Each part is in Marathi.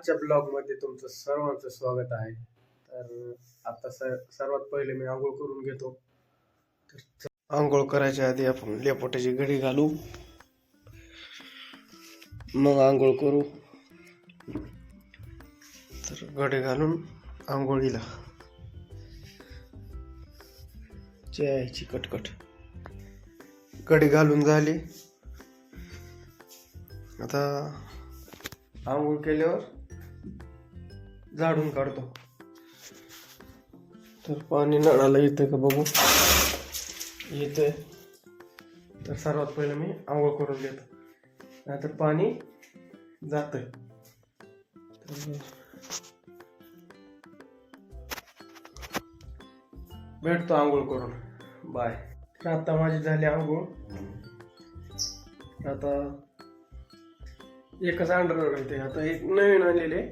आजच्या ब्लॉगमध्ये तुमचं सर्वांचं स्वागत आहे. तर आता स सर्वात पहिले मी आंघोळ करून घेतो. तर आंघोळ करायच्या आधी आपण लेपोट्याची घडी घालू. मग आंघोळ करू. तर घडी घालून आंघोळीला जयाची कटकट. घडी घालून झाली. आता आंघोळ केल्यावर झाडून काढतो. तर पाणी नळाला येतं का बघू? येतंय. तर सर्वात पहिलं मी आंघोळ करून घेतो. नाहीतर पाणी जातंय. भेटतो आंघोळ करून. बाय. तर आता माझी झाली आंघोळ. आता एकच अंडरवेअर घालते. आता एक नवीन आणलेले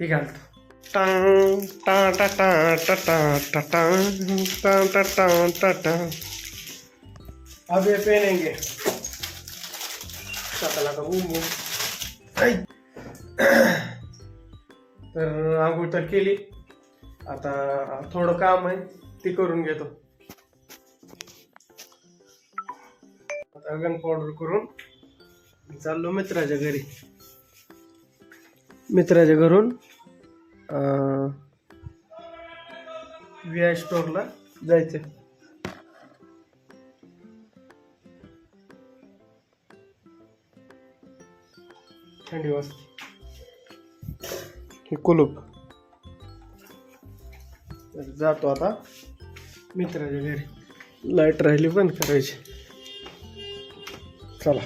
ते घालतो. टांग टा टा टा टा टा टा टांग, टा टा टा टा टा अब ये पहनेंगे शकला का बूम बूम तर आंघोळ तर केली आता थोडं काम आहे ते करून घेतो आता गन पावडर करून चाललो मित्राच्या घरी मित्राच्या घरून व्ही आय स्टोअरला जायचं थंडी वाजते. हे कुलूप. जातो आता मित्राच्या घरी. लाइट राहिली बंद करायची. चला.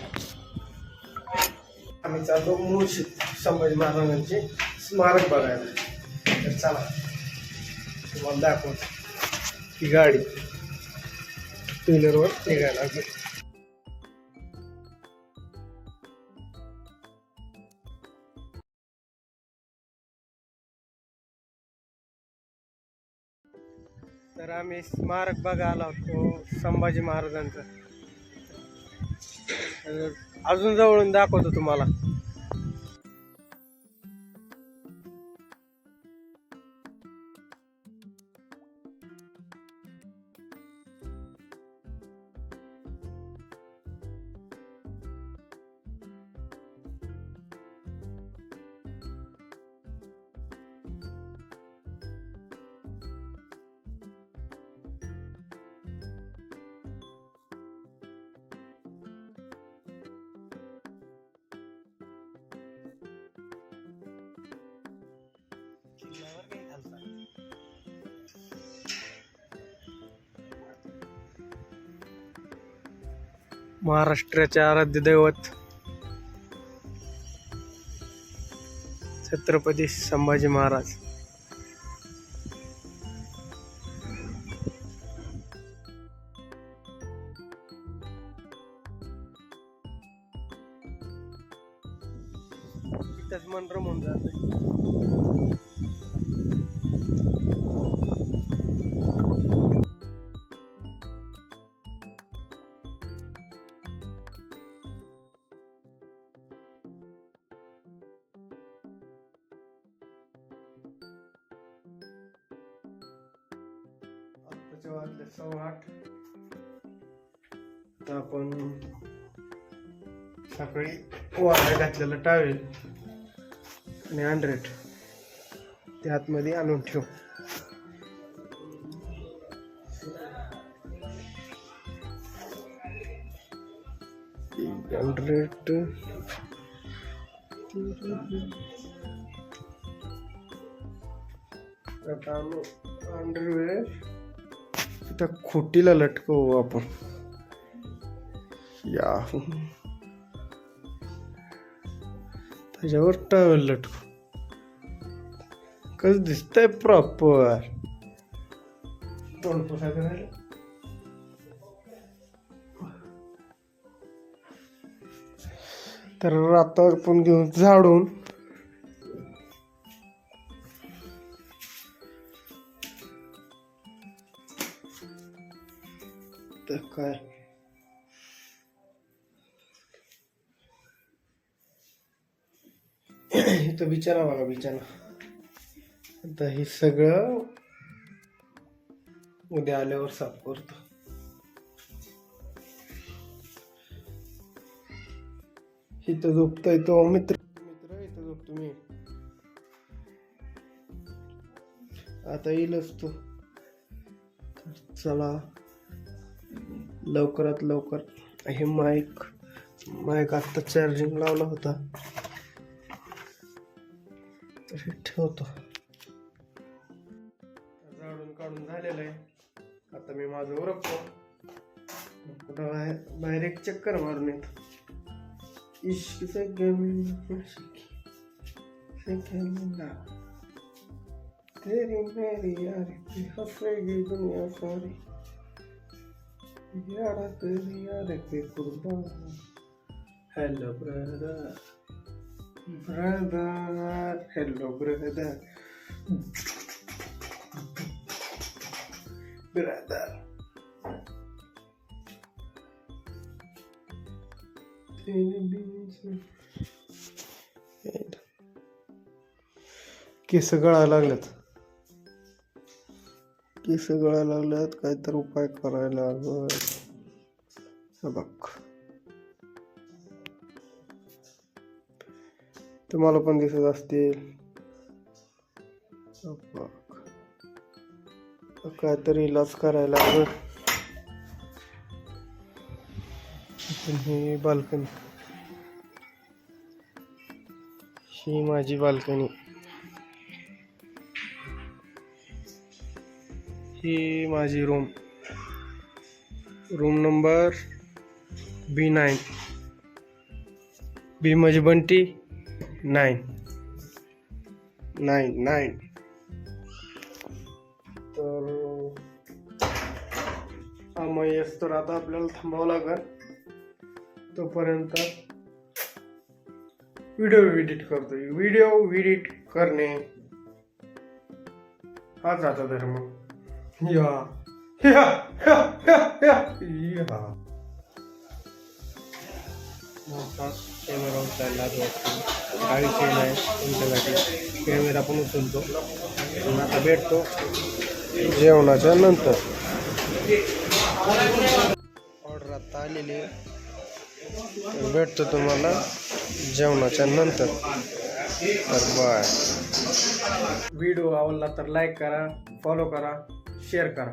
आम्ही चाललो मुळशी संभाजी महाराजांचे स्मारक बघायला. तर चला. तुम्हाला दाखवतो. ही गाडी टू व्हीलरवर निघायला लागली. तर आम्ही स्मारक बघायला होतो संभाजी महाराजांचं. अजून जवळून दाखवतो तुम्हाला. महाराष्ट्राचे आराध्य दैवत छत्रपती संभाजी महाराज. इथंच मन होऊन जात आत्ताचे वाजले सव्वा आठ आपण सकाळी वारा घातलेलं टावेल आणि हंड्रेड ते आतमध्ये आणून ठेव. हंड्रेड आता अंडरवेअर त्या खोटीला लटकवू आपण. या. त्याच्यावर टवेल लटकू कस दिसतंय प्रॉपर तोंड तर आता आपण घेऊन झाडून काय? इथं इथं बिचारा बघा बिचारा. आता हे सगळं उद्या आल्यावर साफ करतो. इथं झोपतोय तो मित्र. मित्र इथं झोपतो मी. आता येईलच तो. चला. लवकरात लवकर हे माईक माईक आत्ता चार्जिंग लावला होता. तर हे ठेवतो. झाडून काढून झालेलं आहे. आता मी माझं उरकतो कुठं बाहेर बाहेर एक चक्कर मारून येतो. इश्क से गम तेरी मेरी यारी की दुनिया सारी यारा तेरी यार के कुर्बान hello brother brother hello brother brother केस गळायला लागल्यात केस गळायला लागल्यात काहीतरी उपाय करायला लागत बघ. तुम्हाला पण दिसत असतील. काहीतरी इलाज करायला हवं ही बाल्कनी. ही माझी बाल्कनी. ही माझी room room number B nine B म्हणजे बंटी नाईन नाईन नाईन तर हा येस तर आता आपल्याला थांबावं लागेल. तोपर्यंत व्हिडिओ एडिट करतो व्हिडिओ एडिट करणे हाच आता धर्म. या या या या या या कॅमेरा उचलायला काही विषय नाही तुमच्यासाठी कॅमेरा पण उचलतो आणि आता भेटतो जेवणाच्या नंतर ऑर्डर आता आलेली आहे भेटतो तुम्हाला जेवणाच्या नंतर तर बाय व्हिडिओ आवडला तर लाईक करा फॉलो करा शेअर करा